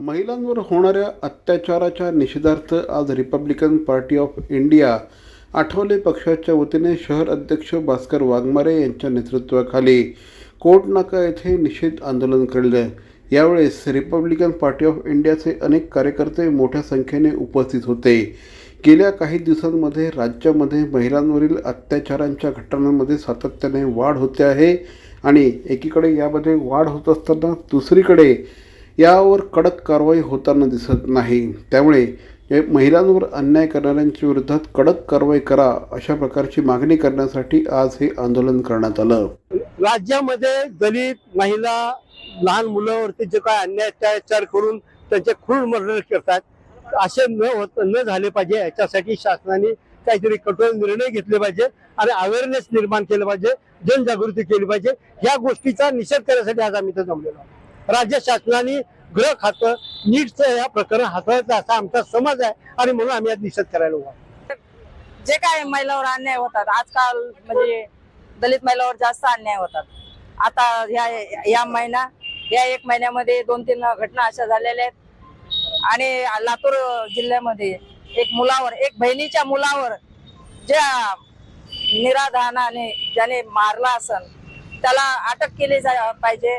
महिलांवर होणाऱ्या अत्याचाराच्या निषेधार्थ आज Republican Party of India Athawale पक्षाच्या वतीने शहर अध्यक्ष भास्कर वाघमारे यांच्या नेतृत्वाखाली कोर्ट नाका येथे निषेध आंदोलन केलं यावेळेस रिपब्लिकन पार्टी ऑफ इंडियाचे अनेक कार्यकर्ते मोठ्या संख्येने उपस्थित होते. गेल्या काही दिवसांमध्ये राज्यामध्ये महिलांवरील अत्याचारांच्या घटनांमध्ये सातत्याने वाढ होते आहे आणि एकीकडे यामध्ये वाढ होत असताना दुसरीकडे यावर कडक कारवाई होताना दिसत नाही. त्यामुळे महिलांवर अन्याय करणाऱ्यांच्या विरोधात कडक कारवाई करा अशा प्रकारची मागणी करण्यासाठी आज हे आंदोलन करण्यात आलं. राज्यामध्ये दलित महिला लहान मुलावरती जे काय अन्याय अत्याचार करून त्यांचे खून मर्डर करतात असे न होत न झाले पाहिजे. याच्यासाठी शासनाने काहीतरी कठोर निर्णय घेतले पाहिजे आणि अवेअरनेस निर्माण केलं पाहिजे जनजागृती केली पाहिजे. या गोष्टीचा निषेध करण्यासाठी आज आम्ही इथं जमलेलो आहोत. राज्य शासनाने गृह खातं नीटचं या प्रकरण हाताळायचं असा आमचा समज आहे आणि म्हणून आम्ही आज निषेध करायला उभा जे काय महिलावर अन्याय होतात आजकाल म्हणजे दलित महिलावर जास्त अन्याय होतात. आता ह्या या महिना या एक महिन्यामध्ये दोन तीन घटना अशा झालेल्या आहेत. आणि लातूर जिल्ह्यामध्ये एक मुलावर एक बहिणीच्या मुलावर ज्या निराधानाने ज्याने मारला असन त्याला अटक केली जा पाहिजे.